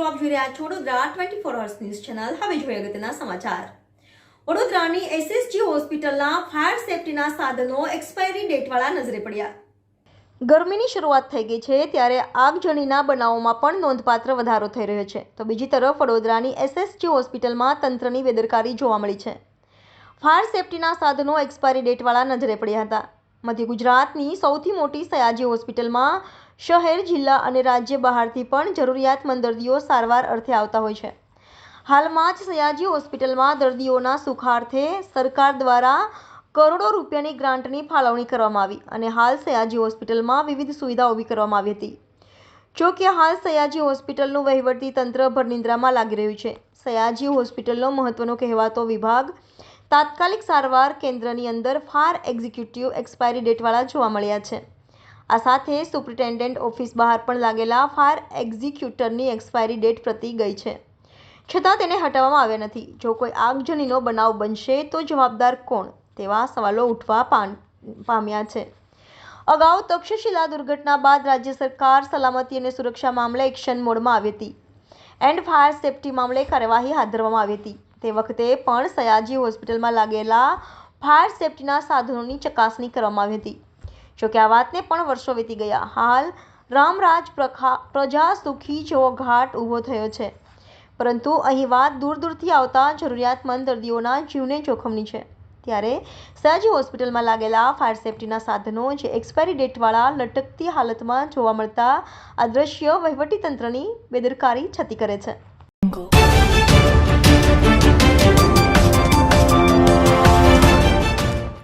જોઈ રહ્યા છો Vadodara twenty four hours news channel હવે જોઈએ અગત્યના સમાચાર. વડોદરાની એસએસજી હોસ્પિટલના ફાયર સેફટીના સાધનો એક્સપાયરી ડેટવાળા નજરે પડ્યા. ગરમીની શરૂઆત થઈ ગઈ છે ત્યારે આગજણીના બનાવોમાં પણ નોંધપાત્ર વધારો થઈ રહ્યો છે. તો બીજી તરફ વડોદરાની એસએસજી હોસ્પિટલમાં તંત્રની બેદરકારી જોવા મળી છે. ફાયર સેફટીના સાધનો એક્સપાયરી ડેટવાળા નજરે પડ્યા હતા. મધ્ય ગુજરાતની સૌથી મોટી સયાજી હોસ્પિટલમાં શહેર, જિલ્લા અને રાજ્ય બહારથી પણ જરૂરિયાતમંદ દર્દીઓ સારવાર અર્થે આવતા હોય છે. હાલમાં જ સયાજી હોસ્પિટલમાં દર્દીઓના સુખાર્થે સરકાર દ્વારા કરોડો રૂપિયાની ગ્રાન્ટની ફાળવણી કરવામાં આવી અને હાલ સયાજી હોસ્પિટલમાં વિવિધ સુવિધા ઊભી કરવામાં આવી હતી. જો કે હાલ સયાજી હોસ્પિટલનું વહીવટી તંત્ર ભરનિંદ્રામાં લાગી રહ્યું છે. સયાજી હોસ્પિટલનો મહત્વનો કહેવાતો વિભાગ તાત્કાલિક સારવાર કેન્દ્રની અંદર ફાર એક્ઝિક્યુટિવ એક્સપાયરી ડેટવાળા જોવા મળ્યા છે. આ સાથે સુપ્રિન્ટેન્ડન્ટ ઓફિસ બહાર પણ લાગેલા ફાયર એક્ઝિક્યુટરની એક્સપાયરી ડેટ પ્રતી ગઈ છે. છતાં તેને હટાવવામાં આવ્યા નથી. જો કોઈ આગજનીનો બનાવ બનશે તો જવાબદાર કોણ? તેવા સવાલો ઉઠવા પામ્યા છે. અગાઉ તક્ષશિલા દુર્ઘટના બાદ રાજ્ય સરકાર સલામતી અને સુરક્ષા મામલે એક્શન મોડમાં આવી હતી. એન્ડ ફાયર સેફટી મામલે કાર્યવાહી હાથ ધરવામાં આવી હતી. તે વખતે પણ સયાજી હોસ્પિટલમાં લાગેલા ફાયર સેફટીના સાધનોની ચકાસણી કરવામાં આવી હતી. જોકે આ વાતને પણ વર્ષો વીતી ગયા. હાલ રામરાજ પ્રખા, પ્રજા સુખી જેવો ઘાટ ઊભો થયો છે. પરંતુ અહીં વાત દૂર દૂરથી આવતા જરૂરિયાતમંદ દર્દીઓના જીવને જોખમની છે. ત્યારે સયાજી હોસ્પિટલમાં લાગેલા ફાયર સેફટીના સાધનો જે એક્સપાયરી ડેટવાળા લટકતી હાલતમાં જોવા મળતા આ દ્રશ્ય વહીવટીતંત્રની બેદરકારી છતી કરે છે.